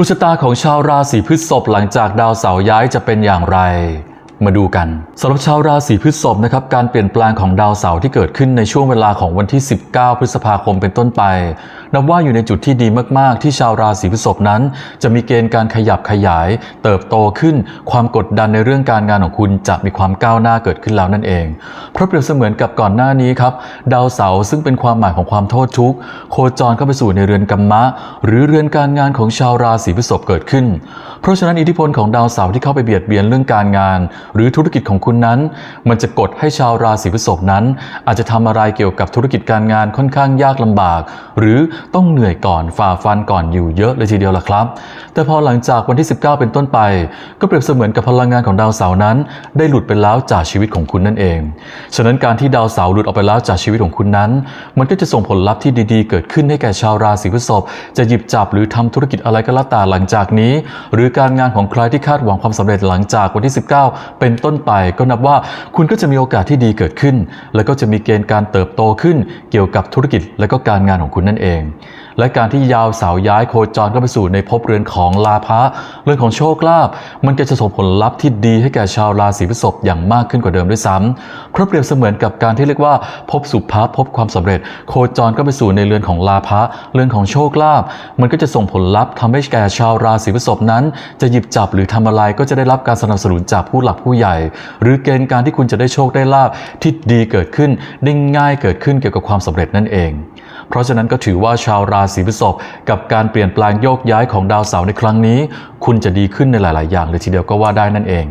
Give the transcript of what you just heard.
ดวงชะตาของชาวราศีพฤษภหลังจากดาวเสาร์ย้ายจะเป็นอย่างไร มาดูกันสำหรับชาวราศีพฤษภนะครับการเปลี่ยนแปลงของดาวเสาร์ที่เกิดขึ้นในช่วงเวลาของวันที่ 19 พฤษภาคมเป็นต้นไปนับว่าอยู่ในจุดที่ดีมาก ๆ ที่ชาวราศีพฤษภนั้น จะมีเกณฑ์การขยับขยาย เติบโตขึ้น ความกดดันในเรื่องการงานของคุณจะมีความก้าวหน้าเกิดขึ้นแล้วนั่นเอง เพราะเปรียบเสมือนกับก่อนหน้านี้ครับ ดาวเสาร์ซึ่งเป็นความหมายของความโทษทุกข์โคจรเข้าไปสู่ในเรือนกัมมะ หรือเรือนการงานของชาวราศีพฤษภเกิดขึ้น เพราะฉะนั้นอิทธิพลของดาวเสาร์ที่เข้าไปเบียดเบียนเรื่องการงาน หรือธุรกิจของคุณนั้น มันจะกดให้ชาวราศีพฤษภนั้น อาจจะทำอะไรเกี่ยวกับธุรกิจการงานค่อนข้างยากลำบาก หรือต้องเหนื่อยก่อนฝ่าฟันก่อนอยู่เยอะเลยทีเดียวล่ะครับ แต่พอหลังจากวันที่ 19 เป็นต้นไป ก็เปรียบเสมือนกับพลังงานของดาวเสาร์นั้น ได้หลุดไปแล้วจากชีวิตของคุณนั่นเอง ฉะนั้นการที่ดาวเสาร์หลุดออกไปแล้วจากชีวิตของคุณนั้น มันก็จะส่งผลลัพธ์ที่ดีๆ เกิดขึ้นให้แก่ชาวราศีพฤษภจะหยิบจับหรือทำธุรกิจอะไรก็แล้วแต่หลังจากนี้ หรือการงานของใครที่คาดหวังความสำเร็จหลังจากวันที่ 19 เป็นต้นไป ก็นับว่าคุณก็จะมีโอกาสที่ดีเกิดขึ้น แล้วก็จะมีเกณฑ์การเติบโตขึ้นเกี่ยวกับธุรกิจและก็การงานของคุณนั่นเองและการที่ยาวเสาย้ายโคจรเข้าไปสู่ในภพเรือนของลาภะเรื่องของโชคลาภมันก็จะส่งผลลัพธ์ที่ดีให้แก่ชาวราศีพฤษภอย่างมากขึ้นกว่าเดิมด้วยซ้ำเพราะเปรียบเสมือนกับการที่เรียกว่าพบสุภาพพบความสำเร็จ โคจรเข้าไปสู่ในเรือนของลาภะเรือนของโชคลาภมันก็จะส่งผลลัพธ์ทำให้แก่ชาวราศีพฤษภนั้น จะหยิบจับหรือทำอะไรก็จะได้รับการสนับสนุนจากผู้หลักผู้ใหญ่ หรือเกณฑ์การที่คุณจะได้โชคได้ลาภที่ดีเกิดขึ้นได้ง่ายเกิดขึ้นเกี่ยวกับความสำเร็จนั่นเอง เพราะฉะนั้นก็ถือว่าชาวราศีพฤษภกับการเปลี่ยนแปลงโยกย้ายของดาวเสาร์ในครั้งนี้ คุณจะดีขึ้นในหลาย ๆ อย่างเลยทีเดียวก็ว่าได้นั่นเอง